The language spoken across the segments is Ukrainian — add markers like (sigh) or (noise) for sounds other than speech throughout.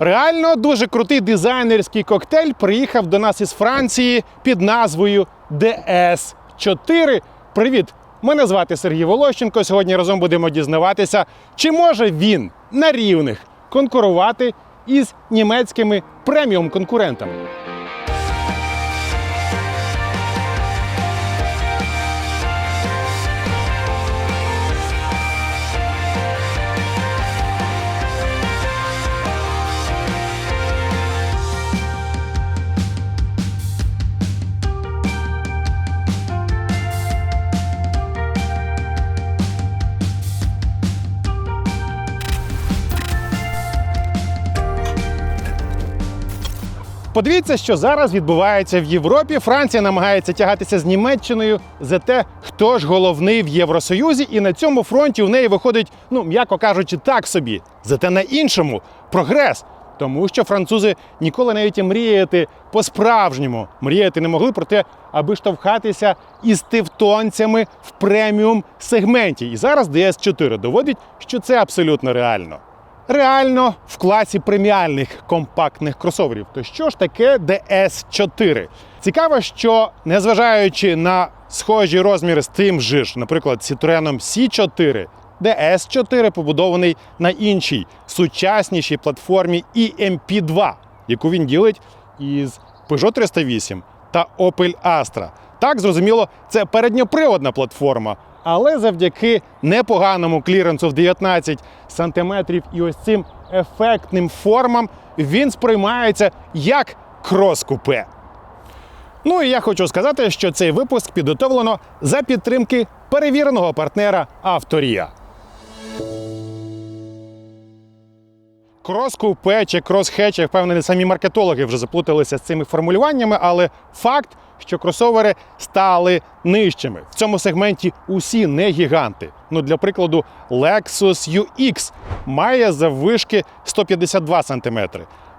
Реально дуже крутий дизайнерський коктейль приїхав до нас із Франції під назвою DS4. Привіт! Мене звати Сергій Волощенко. Сьогодні разом будемо дізнаватися, чи може він на рівних конкурувати із німецькими преміум Подивіться, що зараз відбувається в Європі. Франція намагається тягатися з Німеччиною за те, хто ж головний в Євросоюзі, і на цьому фронті у неї виходить, ну м'яко кажучи, так собі. Зате на іншому прогрес. Тому що французи ніколи навіть і мріяти по-справжньому мріяти не могли про те, аби штовхатися із тевтонцями в преміум сегменті. І зараз DS4 доводить, що це абсолютно реально реально в класі преміальних компактних кросоверів. То що ж таке DS4? Цікаво, що незважаючи на схожі розміри з тим же ж, наприклад, Citroen C4, DS4 побудований на іншій сучаснішій платформі EMP2, яку він ділить із Peugeot 308 та Opel Astra. Так, зрозуміло, це передньоприводна платформа, але завдяки непоганому кліренсу в 19 сантиметрів і ось цим ефектним формам він сприймається як крос-купе. Ну і я хочу сказати, що цей випуск підготовлено за підтримки перевіреного партнера Авторія. Крос-купе чи крос-хетч, я впевнений, самі маркетологи вже заплуталися з цими формулюваннями, але факт, що кросовери стали нижчими. В цьому сегменті усі не гіганти. Ну, для прикладу, Lexus UX має заввишки 152 см,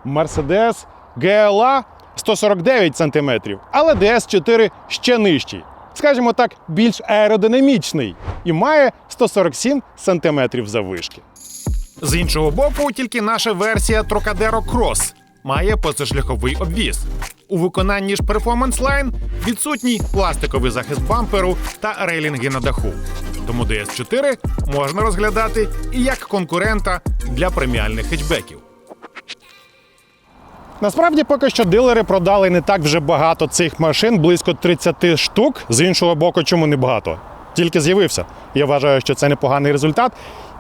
Mercedes GLA 149 см, але DS4 ще нижчий. Скажімо так, більш аеродинамічний і має 147 см заввишки. З іншого боку, тільки наша версія Trocadero Cross має позашляховий обвіз. У виконанні ж Performance Line відсутній пластиковий захист бамперу та рейлінги на даху. Тому DS4 можна розглядати і як конкурента для преміальних хетчбеків. Насправді, поки що дилери продали не так вже багато цих машин, близько 30 штук. З іншого боку, чому не багато? Тільки з'явився. Я вважаю, що це непоганий результат.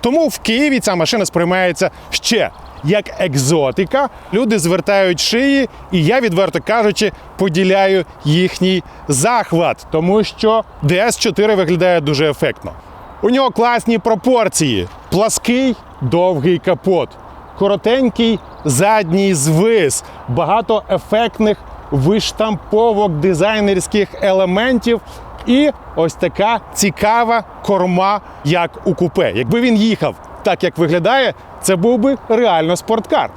Тому в Києві ця машина сприймається ще як екзотика. Люди звертають шиї, і я, відверто кажучи, поділяю їхній захват, тому що DS4 виглядає дуже ефектно. У нього класні пропорції: плаский, довгий капот коротенький задній звис, багато ефектних виштамповок дизайнерських елементів. І ось така цікава корма, як у купе. Якби він їхав так, як виглядає, це був би реально спорткар.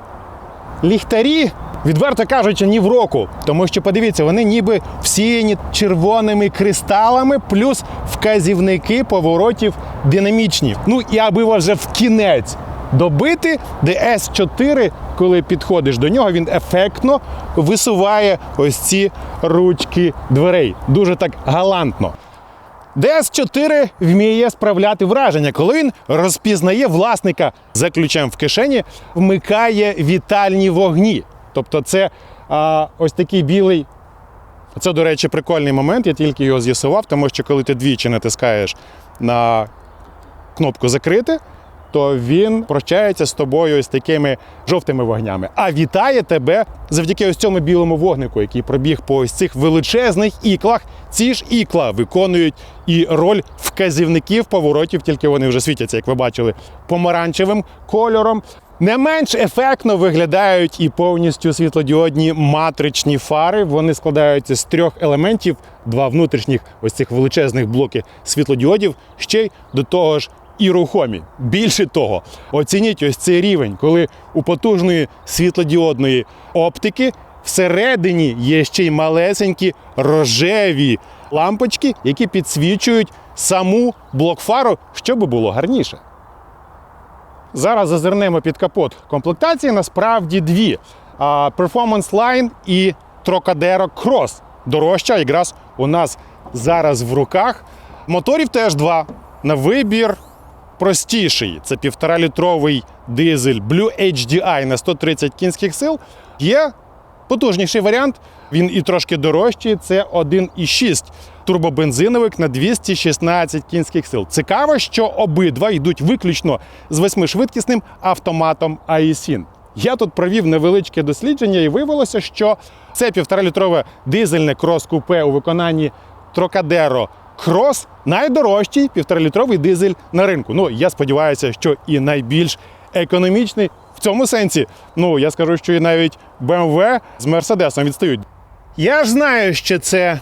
Ліхтарі, відверто кажучи, ні в року. Тому що подивіться, вони ніби всіяні червоними кристалами, плюс вказівники поворотів динамічні. Ну і аби вже в кінець добити, DS4, коли підходиш до нього, він ефектно висуває ось ці ручки дверей. Дуже так галантно. DS4 вміє справляти враження, коли він розпізнає власника за ключем в кишені, вмикає вітальні вогні. Тобто, це а, ось такий білий. Це, до речі, прикольний момент, я тільки його з'ясував, тому що коли ти двічі натискаєш на кнопку закрити, то він прощається з тобою ось такими жовтими вогнями. А вітає тебе завдяки ось цьому білому вогнику, який пробіг по ось цих величезних іклах. Ці ж ікла виконують і роль вказівників поворотів, тільки вони вже світяться, як ви бачили, помаранчевим кольором. Не менш ефектно виглядають і повністю світлодіодні матричні фари. Вони складаються з трьох елементів: два внутрішніх, ось цих величезних блоки світлодіодів, ще й до того ж і рухомі. Більше того, оцініть ось цей рівень, коли у потужної світлодіодної оптики всередині є ще й малесенькі рожеві лампочки, які підсвічують саму блокфару, щоб було гарніше. Зараз зазирнемо під капот комплектації. Насправді дві: Performance Line і Trocadero Cross. Дорожча якраз у нас зараз в руках. Моторів теж два. На вибір простіший. Це півторалітровий дизель Blue HDI на 130 кінських сил. Є потужніший варіант. Він і трошки дорожчий. Це 1,6 турбобензиновик на 216 кінських сил. Цікаво, що обидва йдуть виключно з восьмишвидкісним автоматом AISIN. Я тут провів невеличке дослідження і виявилося, що це півторалітрове дизельне крос-купе у виконанні Trocadero Cross найдорожчий півторалітровий дизель на ринку. Ну, я сподіваюся, що і найбільш економічний в цьому сенсі. Ну, я скажу, що і навіть BMW з Mercedes відстають. Я ж знаю, що це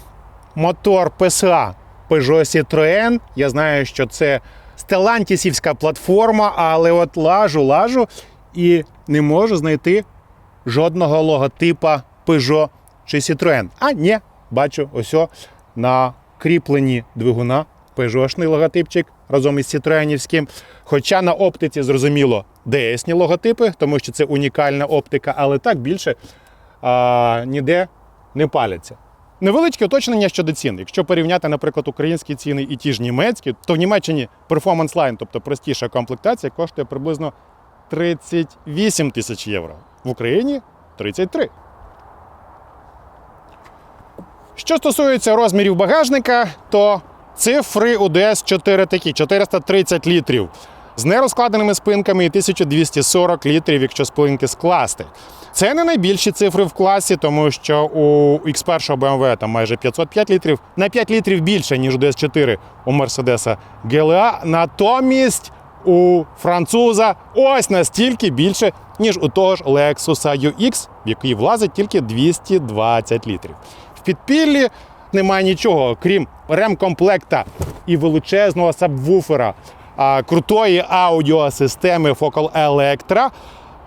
мотор PSA Peugeot Citroën. Я знаю, що це стелантісівська платформа, але от лажу, лажу і не можу знайти жодного логотипа Peugeot чи Citroën. А ні, бачу, ось на кріпленні двигуна Peugeot-шний логотипчик разом із Citroenівським. Хоча на оптиці, зрозуміло, DS-ні логотипи, тому що це унікальна оптика, але так більше а, ніде не паляться. Невеличке уточнення щодо цін. Якщо порівняти, наприклад, українські ціни і ті ж німецькі, то в Німеччині Performance Line, тобто простіша комплектація, коштує приблизно 38 тисяч євро. В Україні 33. Що стосується розмірів багажника, то цифри у DS4 такі: 430 літрів з нерозкладеними спинками і 1240 літрів, якщо спинки скласти. Це не найбільші цифри в класі, тому що у X1 BMW там майже 505 літрів, на 5 літрів більше, ніж у DS4 у Mercedes GLA. Натомість у француза ось настільки більше, ніж у того ж Lexus UX, в який влазить тільки 220 літрів. В підпіллі немає нічого, крім ремкомплекта і величезного сабвуфера, а, крутої аудіосистеми Focal Electra.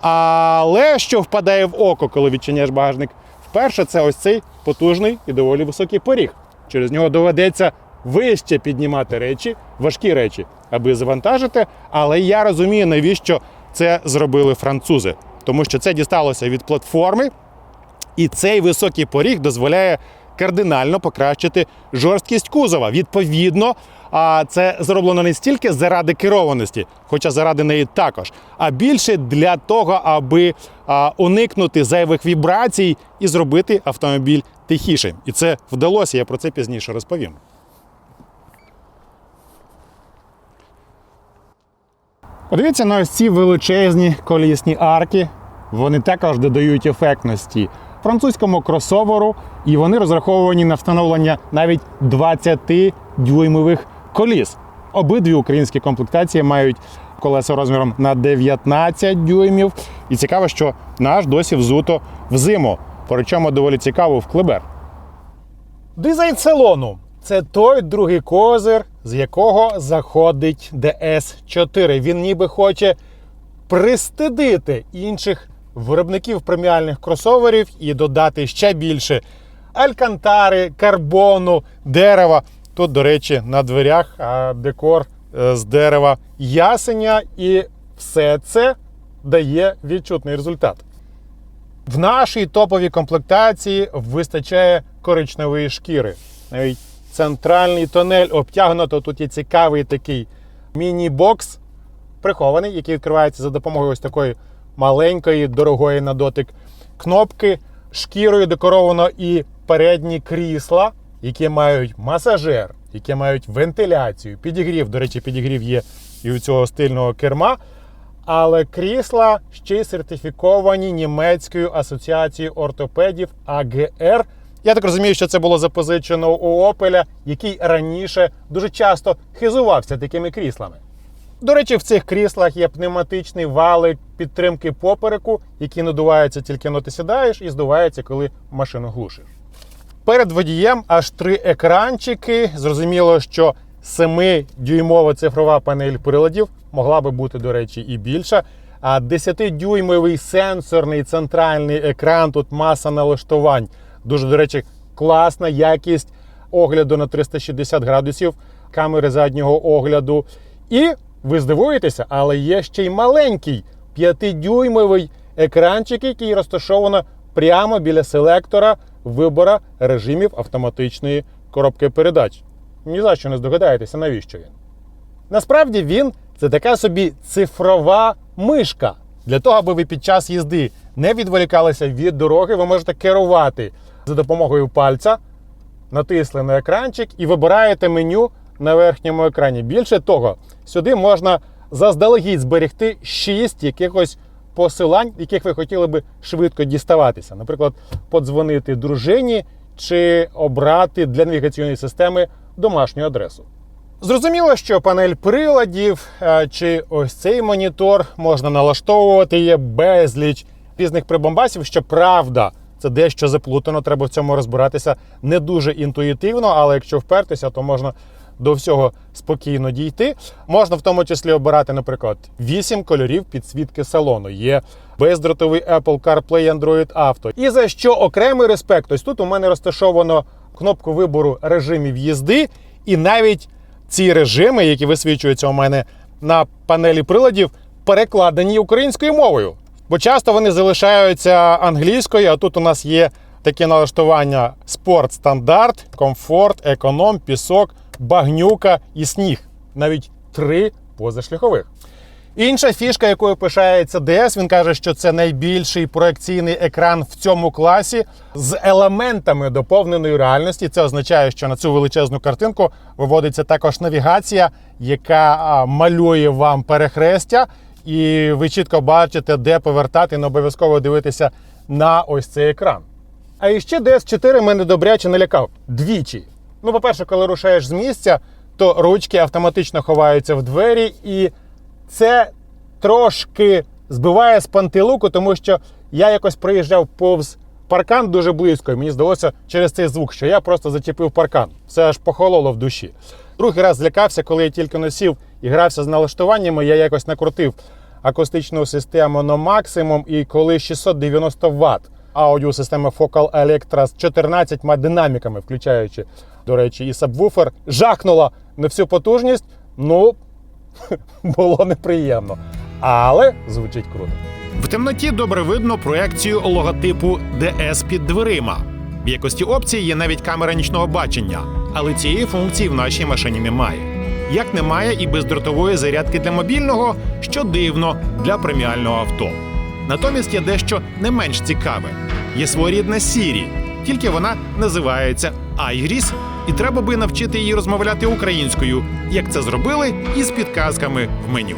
Але що впадає в око, коли відчиняєш багажник? Вперше це ось цей потужний і доволі високий поріг. Через нього доведеться вище піднімати речі, важкі речі, аби завантажити. Але я розумію, навіщо це зробили французи. Тому що це дісталося від платформи, і цей високий поріг дозволяє кардинально покращити жорсткість кузова. Відповідно, а це зроблено не стільки заради керованості, хоча заради неї також, а більше для того, аби уникнути зайвих вібрацій і зробити автомобіль тихішим. І це вдалося. Я про це пізніше розповім. Подивіться на ось ці величезні колісні арки. Вони також додають ефектності французькому кросоверу, і вони розраховані на встановлення навіть 20-дюймових коліс. Обидві українські комплектації мають колеса розміром на 19 дюймів. І цікаво, що наш досі взуто в зиму. Причому доволі цікаво в клебер. Дизайн салону це той другий козир, з якого заходить DS4. Він ніби хоче пристидити інших виробників преміальних кросоверів і додати ще більше алькантари, карбону, дерева. Тут, до речі, на дверях декор е, з дерева ясеня, і все це дає відчутний результат. В нашій топовій комплектації вистачає коричневої шкіри. Навіть центральний тонель обтягнуто. Тут є цікавий такий міні-бокс прихований, який відкривається за допомогою ось такої маленької, дорогої на дотик кнопки. Шкірою декоровано і передні крісла, які мають масажер, які мають вентиляцію, підігрів. До речі, підігрів є і у цього стильного керма. Але крісла ще й сертифіковані німецькою асоціацією ортопедів АГР. Я так розумію, що це було запозичено у Опеля, який раніше дуже часто хизувався такими кріслами. До речі, в цих кріслах є пневматичний валик підтримки попереку, який надувається тільки но ти сідаєш і здувається, коли машину глушиш. Перед водієм аж три екранчики. Зрозуміло, що 7-дюймова цифрова панель приладів могла би бути, до речі, і більша. А 10-дюймовий сенсорний центральний екран, тут маса налаштувань. Дуже, до речі, класна якість огляду на 360 градусів, камери заднього огляду. І Ви здивуєтеся, але є ще й маленький 5-дюймовий екранчик, який розташовано прямо біля селектора вибора режимів автоматичної коробки передач. Ні за що не здогадаєтеся, навіщо він. Насправді він це така собі цифрова мишка. Для того, аби ви під час їзди не відволікалися від дороги, ви можете керувати за допомогою пальця, натисли на екранчик і вибираєте меню на верхньому екрані. Більше того, сюди можна заздалегідь зберегти 6 якихось посилань, яких ви хотіли би швидко діставатися. Наприклад, подзвонити дружині чи обрати для навігаційної системи домашню адресу. Зрозуміло, що панель приладів е, чи ось цей монітор можна налаштовувати. Є безліч різних прибамбасів. Щоправда, це дещо заплутано, треба в цьому розбиратися не дуже інтуїтивно, але якщо впертися, то можна до всього спокійно дійти. Можна в тому числі обирати, наприклад, 8 кольорів підсвітки салону. Є бездротовий Apple CarPlay Android Auto. І за що окремий респект, ось тут у мене розташовано кнопку вибору режимів їзди, і навіть ці режими, які висвічуються у мене на панелі приладів, перекладені українською мовою. Бо часто вони залишаються англійською, а тут у нас є такі налаштування: спорт стандарт, комфорт, економ, пісок, багнюка і сніг. Навіть три позашляхових. Інша фішка, якою пишається DS, він каже, що це найбільший проекційний екран в цьому класі з елементами доповненої реальності. Це означає, що на цю величезну картинку виводиться також навігація, яка малює вам перехрестя, і ви чітко бачите, де повертати, не обов'язково дивитися на ось цей екран. А іще DS4 мене добряче налякав двічі. Ну, по-перше, коли рушаєш з місця, то ручки автоматично ховаються в двері, і це трошки збиває з пантелику, тому що я якось проїжджав повз паркан дуже близько, і мені здалося через цей звук, що я просто зачепив паркан. Все аж похололо в душі. Другий раз злякався, коли я тільки носів і грався з налаштуваннями, я якось накрутив акустичну систему на максимум, і коли 690 Вт аудіосистема Focal Electra з 14 динаміками, включаючи, до речі, і сабвуфер, жахнула на всю потужність. Ну, (laughs) було неприємно. Але звучить круто. В темноті добре видно проекцію логотипу DS під дверима. В якості опції є навіть камера нічного бачення, але цієї функції в нашій машині немає. Як немає і бездротової зарядки для мобільного, що дивно для преміального авто. Натомість є дещо не менш цікаве. Є своєрідна Siri, тільки вона називається iGris, і треба би навчити її розмовляти українською, як це зробили із підказками в меню.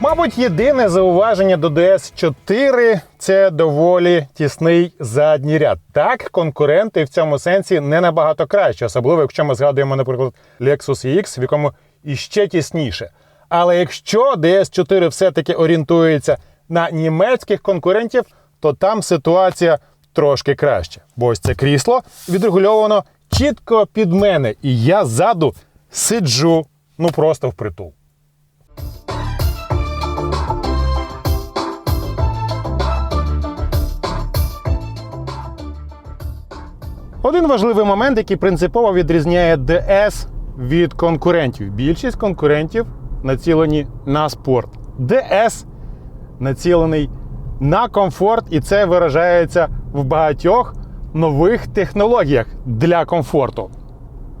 Мабуть, єдине зауваження до DS4 це доволі тісний задній ряд. Так, конкуренти в цьому сенсі не набагато краще, особливо якщо ми згадуємо, наприклад, Lexus EX, в якому іще тісніше. Але якщо DS4 все-таки орієнтується на німецьких конкурентів, то там ситуація трошки краще. Бо ось це крісло відрегульовано чітко під мене, і я ззаду сиджу ну просто впритул. Один важливий момент, який принципово відрізняє DS від конкурентів. Більшість конкурентів націлені на спорт. DS націлений на комфорт, і це виражається в багатьох нових технологіях для комфорту.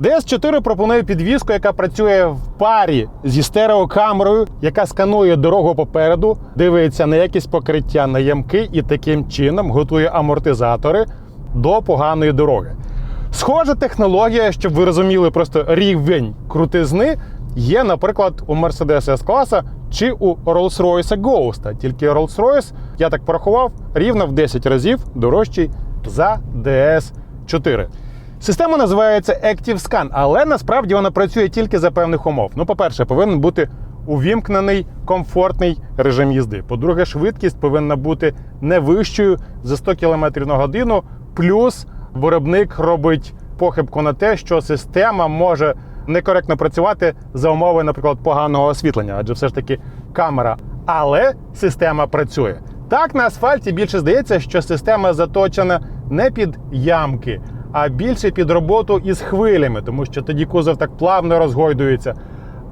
DS4 пропонує підвіску, яка працює в парі зі стереокамерою, яка сканує дорогу попереду, дивиться на якість покриття на ямки і таким чином готує амортизатори до поганої дороги. Схожа технологія, щоб ви розуміли просто рівень крутизни, є, наприклад, у Mercedes S-класа чи у Rolls-Royce Ghost. Тільки Rolls-Royce, я так порахував, рівно в 10 разів дорожчий за DS4. Система називається Active Scan, але насправді вона працює тільки за певних умов. Ну, по-перше, повинен бути увімкнений комфортний режим їзди. По-друге, швидкість повинна бути не вищою за 100 км на годину. Плюс виробник робить похибку на те, що система може некоректно працювати за умови, наприклад, поганого освітлення, адже все ж таки камера. Але система працює. Так, на асфальті більше здається, що система заточена не під ямки, а більше під роботу із хвилями, тому що тоді кузов так плавно розгойдується.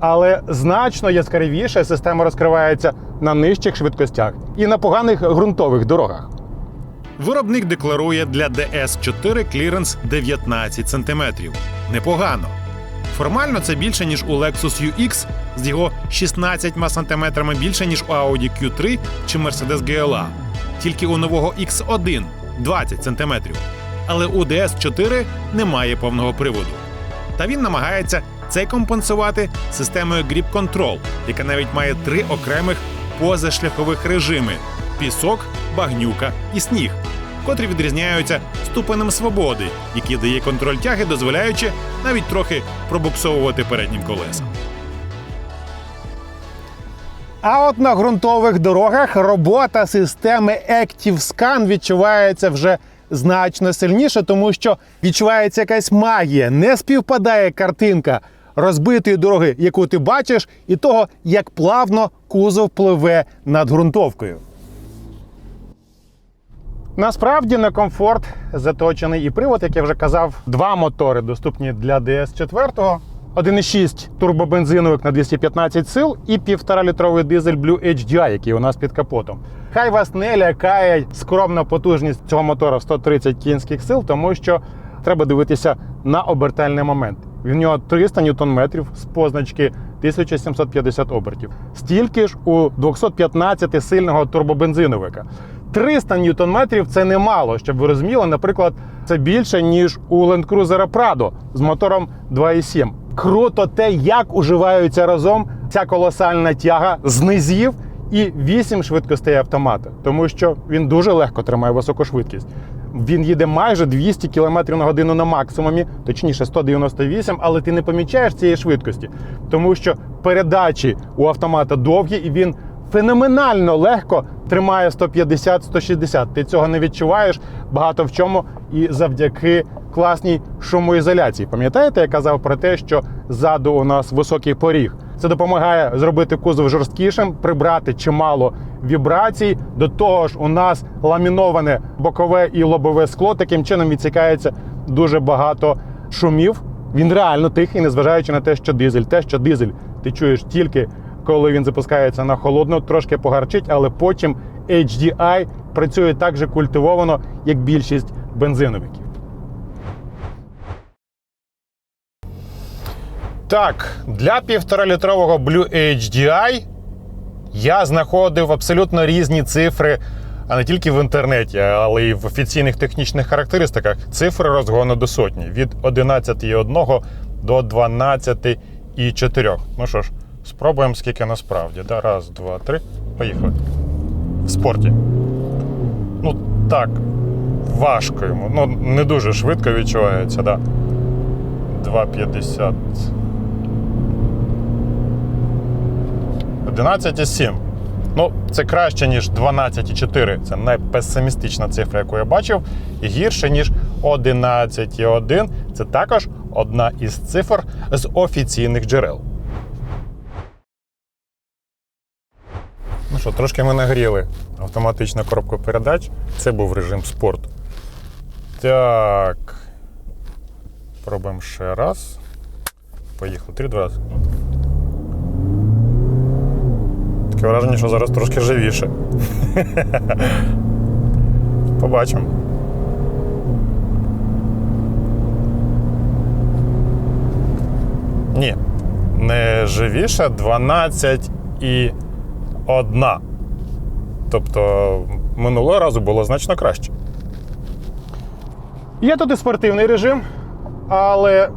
Але значно яскравіше система розкривається на нижчих швидкостях і на поганих ґрунтових дорогах. Виробник декларує для DS4 кліренс 19 см. Непогано. Формально це більше, ніж у Lexus UX з його 16 см більше, ніж у Audi Q3 чи Mercedes GLA. Тільки у нового X1 20 см. Але у DS4 немає повного приводу. Та він намагається це компенсувати системою Grip Control, яка навіть має три окремих позашляхових режими: пісок, багнюка і сніг, котрі відрізняються ступенем свободи, який дає контроль тяги, дозволяючи навіть трохи пробуксовувати переднім колесом. А от на ґрунтових дорогах робота системи Active Scan відчувається вже значно сильніше, тому що відчувається якась магія. Не співпадає картинка розбитої дороги, яку ти бачиш, і того, як плавно кузов пливе над ґрунтовкою. Насправді на комфорт заточений і привод, як я вже казав, два мотори доступні для DS4. 1,6 турбобензиновик на 215 сил і 1,5-літровий дизель Blue HDI, який у нас під капотом. Хай вас не лякає скромна потужність цього мотора 130 кінських сил, тому що треба дивитися на обертальний момент. В нього 300 ньютон-метрів з позначки 1750 обертів. Стільки ж у 215 сильного турбобензиновика. 300 ньютон-метрів це немало, щоб ви розуміли. Наприклад, це більше, ніж у Land Cruiser Prado з мотором 2,7. Круто те, як уживаються разом ця колосальна тяга з низів і 8 швидкостей автомата, тому що він дуже легко тримає високу швидкість. Він їде майже 200 км на годину на максимумі, точніше 198, але ти не помічаєш цієї швидкості, тому що передачі у автомата довгі і він феноменально легко тримає 150-160. Ти цього не відчуваєш багато в чому і завдяки класній шумоізоляції. Пам'ятаєте, я казав про те, що ззаду у нас високий поріг. Це допомагає зробити кузов жорсткішим, прибрати чимало вібрацій. До того ж, у нас ламіноване бокове і лобове скло. Таким чином відсікається дуже багато шумів. Він реально тихий, незважаючи на те, що дизель. Те, що дизель ти чуєш тільки коли він запускається на холодно, трошки погарчить, але потім HDI працює так же культивовано, як більшість бензиновиків. Так, для півторалітрового Blue HDI я знаходив абсолютно різні цифри, а не тільки в інтернеті, але й в офіційних технічних характеристиках. Цифри розгону до сотні від 11,1 до 12,4. Ну що ж, спробуємо скільки насправді. Да? Раз, два, три. Поїхали. В спорті. Ну так, важко йому. Ну, не дуже швидко відчувається, да. 2,50. 11,7. Ну, це краще, ніж 12,4. Це найпесимістична цифра, яку я бачив. І гірше, ніж 11,1. Це також одна із цифр з офіційних джерел. Ну що, трошки ми нагріли автоматичну коробку передач. Це був режим спорт. Так. Пробуємо ще раз. Поїхали. Три, два. Таке враження, що зараз трошки живіше. (laughs) Побачимо. Ні, не живіше 12 і 1. Тобто минулого разу було значно краще. Є тут і спортивний режим, але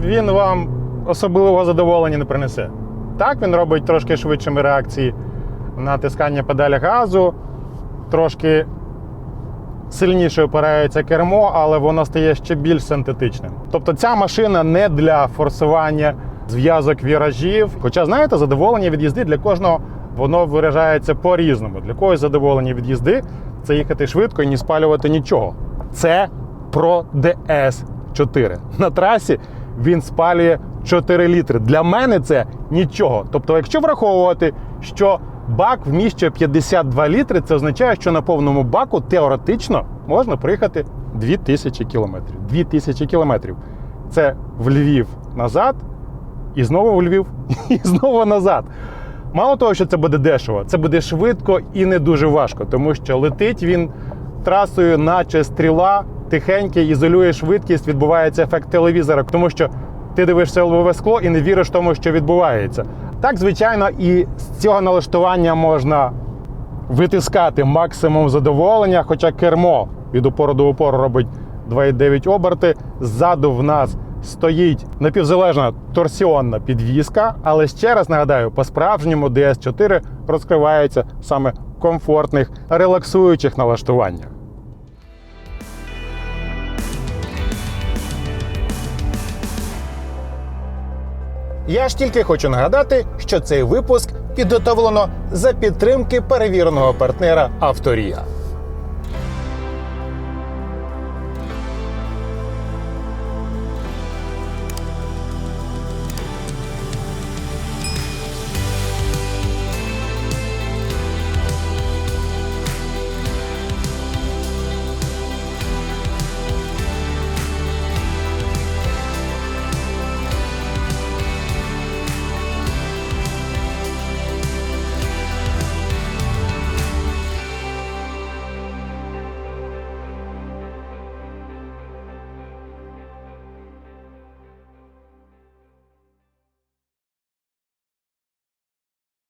він вам особливого задоволення не принесе. Так, він робить трошки швидшими реакції на натискання педаля газу, трошки сильніше опирається кермо, але воно стає ще більш синтетичним. Тобто ця машина не для форсування зв'язок віражів. Хоча, знаєте, задоволення від їзди для кожного воно виражається по-різному. Для когось задоволення від їзди це їхати швидко і не спалювати нічого. Це про DS4. На трасі він спалює 4 літри. Для мене це нічого. Тобто, якщо враховувати, що бак вміщує 52 літри, це означає, що на повному баку теоретично можна приїхати 2000 кілометрів. 2000 кілометрів. Це в Львів назад, і знову в Львів, (laughs) і знову назад. Мало того, що це буде дешево, це буде швидко і не дуже важко, тому що летить він трасою, наче стріла, тихенький, ізолює швидкість, відбувається ефект телевізора, тому що ти дивишся лобове скло і не віриш тому, що відбувається. Так, звичайно, і з цього налаштування можна витискати максимум задоволення, хоча кермо від упору до упору робить 2,9 оберти. Ззаду в нас стоїть напівзалежна торсіонна підвіска, але ще раз нагадаю, по-справжньому DS4 розкривається саме в комфортних, релаксуючих налаштуваннях. Я ж тільки хочу нагадати, що цей випуск підготовлено за підтримки перевіреного партнера Авторія.